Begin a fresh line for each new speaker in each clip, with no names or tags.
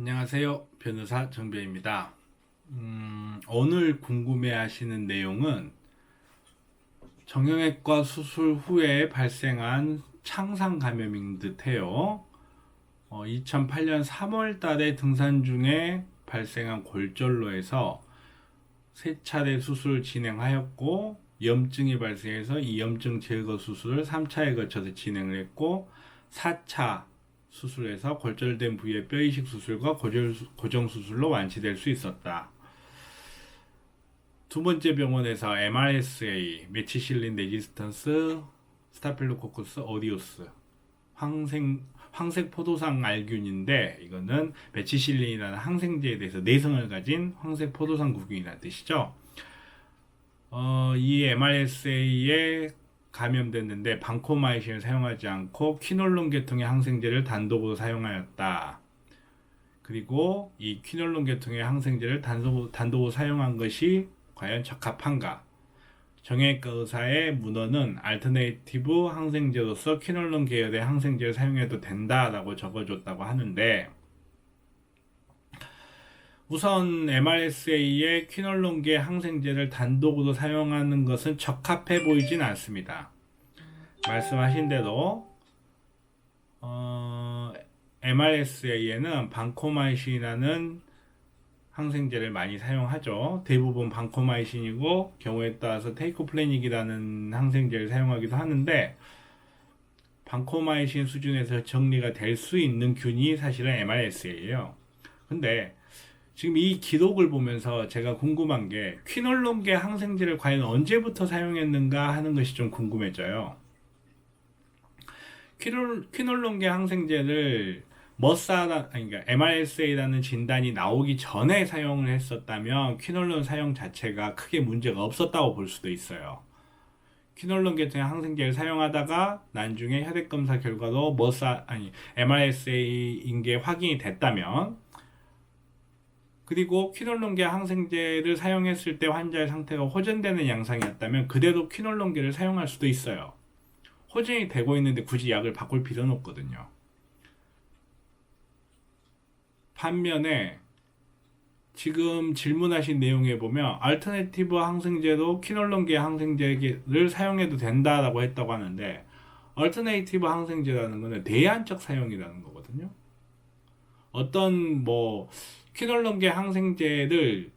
안녕하세요. 변호사 정배입니다. 음, 오늘 궁금해 하시는 내용은 정형외과 수술 후에 발생한 창상 감염인 듯 해요. 어, 2008년 3월 달에 등산 중에 발생한 골절로에서 세 차례 수술 진행하였고 염증이 발생해서 이 염증 제거 수술을 3차에 걸쳐서 진행을 했고 4차 수술에서 골절된 부위의 뼈 이식 수술과 고정 수술로 완치될 수 있었다. 두 번째 병원에서 MRSA, 메치실린 레지스턴스, 스타필로코쿠스 오디오스, 황생 황색 포도상 알균인데 이거는 메치실린이라는 항생제에 대해서 내성을 가진 황색 포도상 구균이라는 뜻이죠. 어, 이 MRSA에 감염됐는데 방코마이신을 사용하지 않고 퀴놀론 계통의 항생제를 단독으로 사용하였다. 그리고 이 퀴놀론 계통의 항생제를 단독, 단독으로 사용한 것이 과연 적합한가? 정형외과 의사의 문헌은 알터네이티브 항생제로서 퀴놀론 계열의 항생제를 사용해도 된다라고 적어줬다고 하는데 우선 MRSA의 퀴놀론계 항생제를 단독으로 사용하는 것은 적합해 보이진 않습니다. 말씀하신 대로 어, MRSA에는 방코마이신이라는 항생제를 많이 사용하죠. 대부분 방코마이신이고 경우에 따라서 테이코플래닉이라는 항생제를 사용하기도 하는데 방코마이신 수준에서 정리가 될 수 있는 균이 사실은 MRSA예요. 근데 지금 이 기록을 보면서 제가 궁금한 게 퀴놀론계 항생제를 과연 언제부터 사용했는가 하는 것이 좀 궁금해져요. 퀴놀, 퀴놀론계 항생제를 머사라 그러니까 MRSA라는 진단이 나오기 전에 사용을 했었다면 퀴놀론 사용 자체가 크게 문제가 없었다고 볼 수도 있어요. 퀴놀론 계통의 항생제를 사용하다가 나중에 혈액 검사 결과로 머사 아니 MRSA인 게 확인이 됐다면 그리고 퀴놀론계 항생제를 사용했을 때 환자의 상태가 호전되는 양상이었다면 그대로 퀴놀론계를 사용할 수도 있어요. 호전이 되고 있는데 굳이 약을 바꿀 필요는 없거든요. 반면에 지금 질문하신 내용에 보면 알터네티브 항생제도 퀴놀론계 항생제를 사용해도 된다라고 했다고 하는데 얼터네이티브 항생제라는 것은 대안적 사용이라는 거거든요. 어떤 뭐 퀴놀론계 항생제를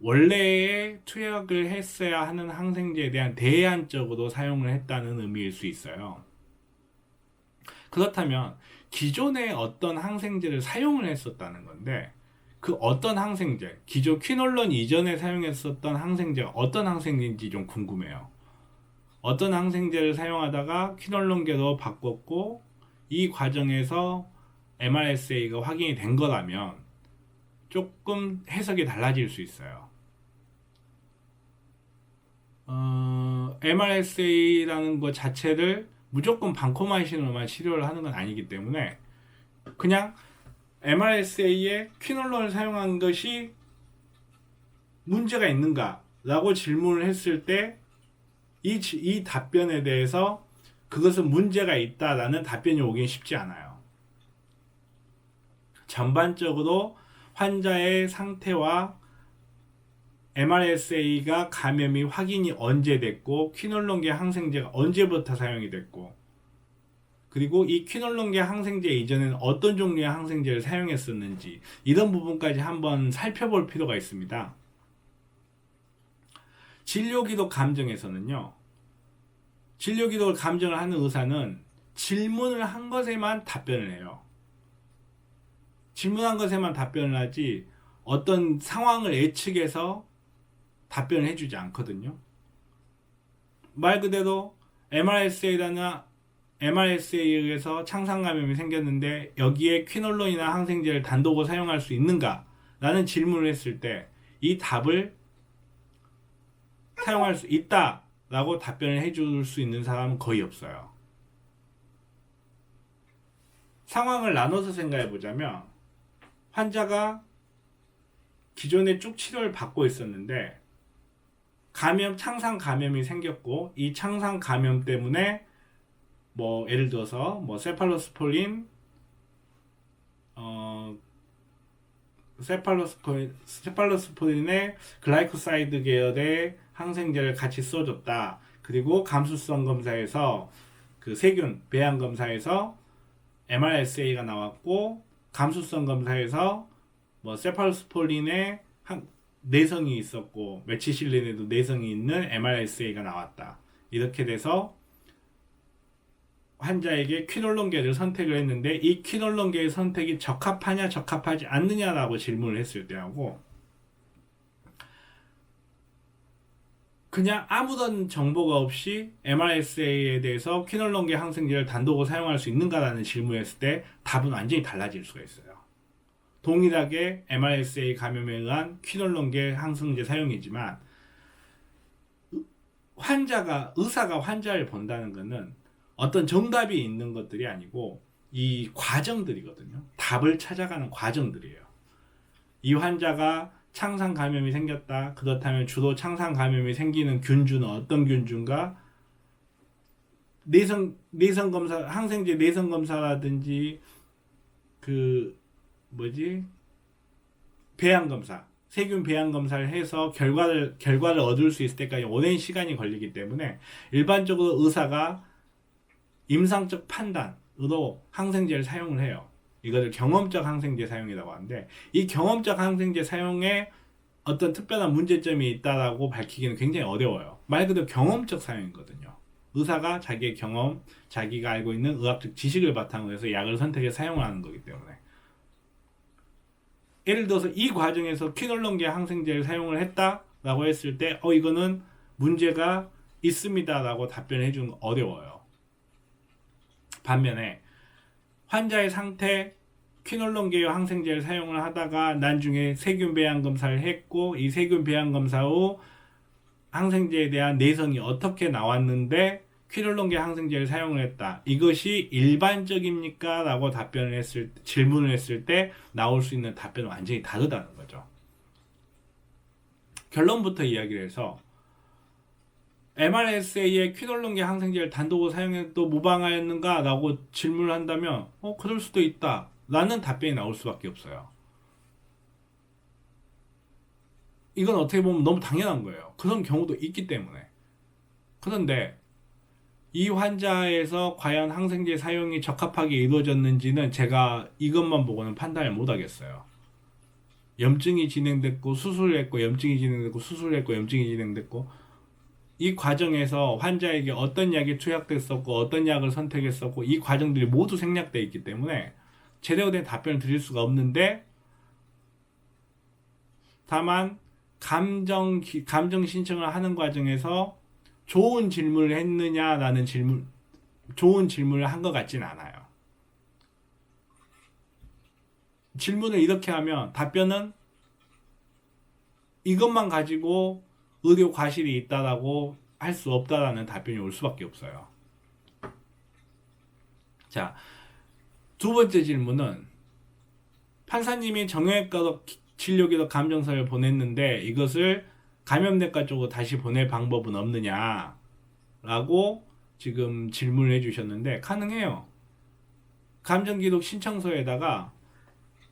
원래에 투약을 했어야 하는 항생제에 대한 대안적으로 사용을 했다는 의미일 수 있어요. 그렇다면 기존에 어떤 항생제를 사용을 했었다는 건데 그 어떤 항생제, 기존 퀴놀론 이전에 사용했었던 항생제가 어떤 항생제인지 좀 궁금해요. 어떤 항생제를 사용하다가 퀴놀론계로 바꿨고 이 과정에서 MRSA가 확인이 된 거라면 조금 해석이 달라질 수 있어요. 어, MRSA라는 것 자체를 무조건 방코마이신으로만 치료를 하는 건 아니기 때문에 그냥 MRSA에 퀴놀론을 사용한 것이 문제가 있는가라고 질문을 했을 때 이 이 답변에 대해서 그것은 문제가 있다라는 답변이 오긴 쉽지 않아요. 전반적으로 환자의 상태와 MRSA가 감염이 확인이 언제 됐고 퀴놀론계 항생제가 언제부터 사용이 됐고 그리고 이 퀴놀론계 항생제 이전에는 어떤 종류의 항생제를 사용했었는지 이런 부분까지 한번 살펴볼 필요가 있습니다. 진료기록 감정에서는요. 진료기록을 감정을 하는 의사는 질문을 한 것에만 답변을 해요. 질문한 것에만 답변을 하지 어떤 상황을 예측해서 답변을 해주지 않거든요. 말 그대로 MRSA라는 MRSA에 의해서 창상 감염이 생겼는데 여기에 퀴놀론이나 항생제를 단독으로 사용할 수 있는가? 라는 질문을 했을 때 이 답을 사용할 수 있다 라고 답변을 해줄 수 있는 사람은 거의 없어요. 상황을 나눠서 생각해 보자면 환자가 기존에 쭉 치료를 받고 있었는데 감염 창상 감염이 생겼고 이 창상 감염 때문에 뭐 예를 들어서 뭐 세팔로스폴린 어 세팔로스포린, 세팔로스포린의 글라이코사이드 계열의 항생제를 같이 써줬다. 그리고 감수성 검사에서 그 세균 배양 검사에서 MRSA가 나왔고 감수성 검사에서 뭐 세팔로스포린의 한 내성이 있었고 메치실린에도 내성이 있는 MRSA가 나왔다. 이렇게 돼서 환자에게 퀴놀론계를 선택을 했는데 이 퀴놀론계의 선택이 적합하냐 적합하지 않느냐라고 질문을 했을 때하고 그냥 아무런 정보가 없이 MRSA에 대해서 퀴놀론계 항생제를 단독으로 사용할 수 있는가라는 질문을 했을 때 답은 완전히 달라질 수가 있어요. 동일하게 MRSA 감염에 의한 퀴놀론계 항생제 사용이지만 환자가 의사가 환자를 본다는 것은 어떤 정답이 있는 것들이 아니고 이 과정들이거든요. 답을 찾아가는 과정들이에요. 이 환자가 창상 감염이 생겼다. 그렇다면 주로 창상 감염이 생기는 균주는 어떤 균주인가? 내성 내성 검사 항생제 내성 검사라든지 그 뭐지 배양 검사 세균 배양 검사를 해서 결과를 결과를 얻을 수 있을 때까지 오랜 시간이 걸리기 때문에 일반적으로 의사가 임상적 판단으로 항생제를 사용을 해요. 이거를 경험적 항생제 사용이라고 하는데 이 경험적 항생제 사용에 어떤 특별한 문제점이 있다라고 밝히기는 굉장히 어려워요. 말 그대로 경험적 사용이거든요. 의사가 자기의 경험, 자기가 알고 있는 의학적 지식을 바탕으로 해서 약을 선택해 사용하는 거기 때문에 예를 들어서 이 과정에서 퀴놀론계 항생제를 사용을 했다라고 했을 때 어 이거는 문제가 있습니다라고 답변해 주는 건 어려워요. 반면에 환자의 상태 퀴놀론계의 항생제를 사용을 하다가 나중에 세균 배양 검사를 했고 이 세균 배양 검사 후 항생제에 대한 내성이 어떻게 나왔는데 퀴놀론계 항생제를 사용을 했다. 이것이 일반적입니까? 라고 답변을 했을 질문을 했을 때 나올 수 있는 답변은 완전히 다르다는 거죠. 결론부터 이야기를 해서 MRSA의 퀴놀론계 항생제를 단독으로 사용해도 무방하였는가? 라고 질문을 한다면 어 그럴 수도 있다. 라는 답변이 나올 수밖에 없어요. 이건 어떻게 보면 너무 당연한 거예요. 그런 경우도 있기 때문에. 그런데 이 환자에서 과연 항생제 사용이 적합하게 이루어졌는지는 제가 이것만 보고는 판단을 못 하겠어요. 염증이 진행됐고 수술을 했고 염증이 진행됐고 수술을 했고 염증이 진행됐고 이 과정에서 환자에게 어떤 약이 투약됐었고 어떤 약을 선택했었고 이 과정들이 모두 생략되어 있기 때문에 제대로 된 답변을 드릴 수가 없는데 다만 감정 기- 감정 신청을 하는 과정에서 좋은 질문을 했느냐라는 질문 좋은 질문을 한 것 같지는 않아요. 질문을 이렇게 하면 답변은 이것만 가지고 의료 과실이 있다라고 할 수 없다라는 답변이 올 수밖에 없어요. 자, 두 번째 질문은 판사님이 정형외과로 기- 진료기록 감정서를 보냈는데 이것을 감염내과 쪽으로 다시 보낼 방법은 없느냐 라고 지금 질문을 해주셨는데 가능해요. 감정기록 신청서에다가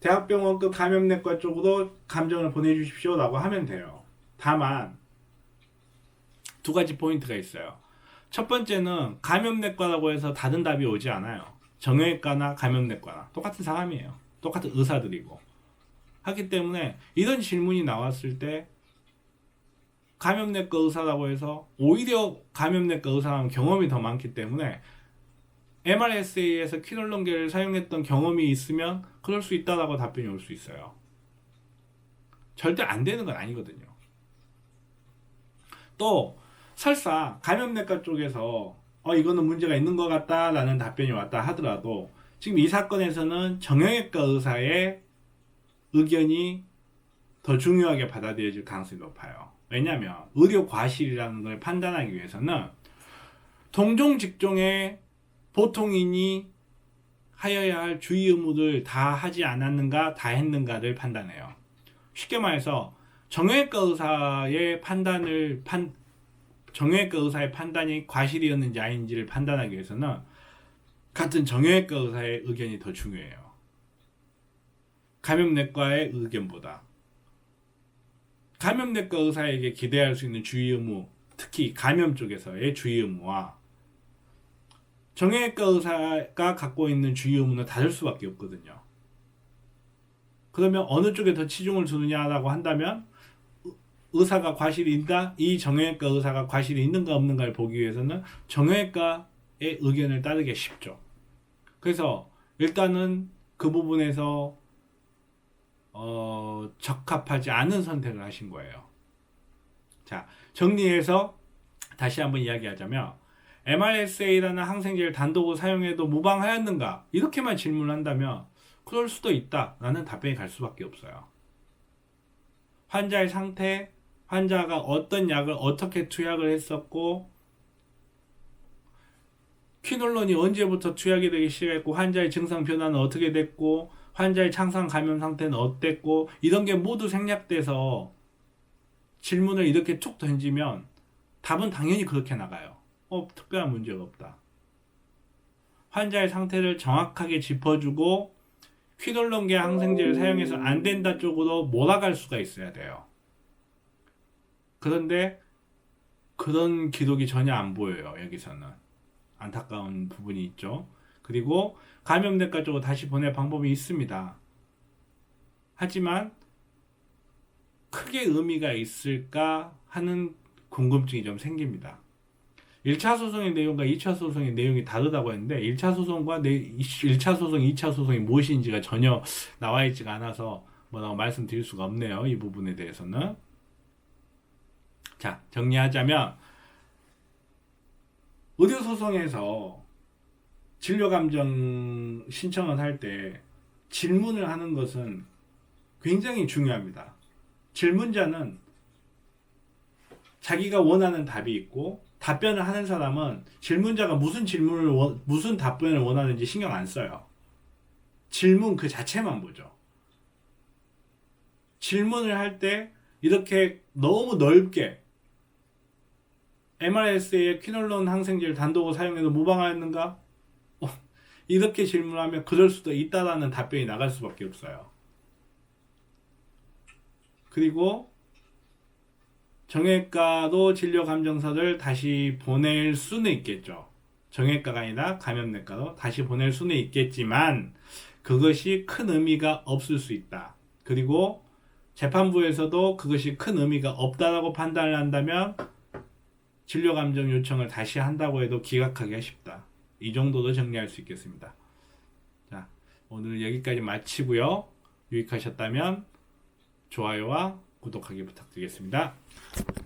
대학병원급 감염내과 쪽으로 감정을 보내주십시오 라고 하면 돼요. 다만 두 가지 포인트가 있어요. 첫 번째는 감염내과라고 해서 다른 답이 오지 않아요. 정형외과나 감염내과나 똑같은 사람이에요. 똑같은 의사들이고 하기 때문에 이런 질문이 나왔을 때 감염내과 의사라고 해서 오히려 감염내과 의사랑 경험이 더 많기 때문에 MRSA에서 퀴놀론계를 사용했던 경험이 있으면 그럴 수 있다라고 답변이 올 수 있어요. 절대 안 되는 건 아니거든요. 또 설사 감염내과 쪽에서 어 이거는 문제가 있는 것 같다라는 답변이 왔다 하더라도 지금 이 사건에서는 정형외과 의사의 의견이 더 중요하게 받아들여질 가능성이 높아요. 왜냐하면 의료 과실이라는 걸 판단하기 위해서는 동종 직종의 보통인이 하여야 할 주의 의무를 다 하지 않았는가, 다 했는가를 판단해요. 쉽게 말해서 정형외과 의사의 판단을 판 정형외과 의사의 판단이 과실이었는지 아닌지를 판단하기 위해서는 같은 정형외과 의사의 의견이 더 중요해요. 감염내과의 의견보다 감염내과 의사에게 기대할 수 있는 주의 의무, 특히 감염 쪽에서의 주의 의무와 정형외과 의사가 갖고 있는 주의 의무는 다를 수밖에 없거든요. 그러면 어느 쪽에 더 치중을 두느냐라고 한다면 의- 의사가 과실이 있다? 이 정형외과 의사가 과실이 있는가 없는가를 보기 위해서는 정형외과의 의견을 따르기 쉽죠. 그래서 일단은 그 부분에서 어, 적합하지 않은 선택을 하신 거예요. 자, 정리해서 다시 한번 이야기하자면 MRSA라는 항생제를 단독으로 사용해도 무방하였는가? 이렇게만 질문을 한다면 그럴 수도 있다 라는 답변이 갈 수밖에 없어요. 환자의 상태, 환자가 어떤 약을 어떻게 투약을 했었고 퀴놀론이 언제부터 투약이 되기 시작했고 환자의 증상 변화는 어떻게 됐고 환자의 창상 감염 상태는 어땠고 이런 게 모두 생략돼서 질문을 이렇게 툭 던지면 답은 당연히 그렇게 나가요. 어, 특별한 문제가 없다. 환자의 상태를 정확하게 짚어주고 퀴놀론계 항생제를 사용해서 안 된다 쪽으로 몰아갈 수가 있어야 돼요. 그런데 그런 기록이 전혀 안 보여요. 여기서는 안타까운 부분이 있죠. 그리고 감염내과 쪽으로 다시 보낼 방법이 있습니다. 하지만 크게 의미가 있을까 하는 궁금증이 좀 생깁니다. 1차 소송의 내용과 2차 소송의 내용이 다르다고 했는데 1차 소송과 1차 소송, 2차 소송이 무엇인지가 전혀 나와 있지가 않아서 뭐라고 말씀드릴 수가 없네요. 이 부분에 대해서는. 자, 정리하자면 의료 소송에서 진료 감정 신청을 할 때 질문을 하는 것은 굉장히 중요합니다. 질문자는 자기가 원하는 답이 있고 답변을 하는 사람은 질문자가 무슨 질문을 원- 무슨 답변을 원하는지 신경 안 써요. 질문 그 자체만 보죠. 질문을 할 때 이렇게 너무 넓게 MRSA의 퀴놀론 항생제를 단독으로 사용해도 무방하였는가? 어, 이렇게 질문하면 그럴 수도 있다라는 답변이 나갈 수밖에 없어요. 그리고 정형외과도 진료 감정서를 다시 보낼 수는 있겠죠. 정형외과가 아니라 감염내과로 다시 보낼 수는 있겠지만 그것이 큰 의미가 없을 수 있다. 그리고 재판부에서도 그것이 큰 의미가 없다라고 판단을 한다면 진료 감정 요청을 다시 한다고 해도 기각하기가 쉽다. 이 정도로 정리할 수 있겠습니다. 자, 오늘 여기까지 마치고요. 유익하셨다면 좋아요와 구독하기 부탁드리겠습니다.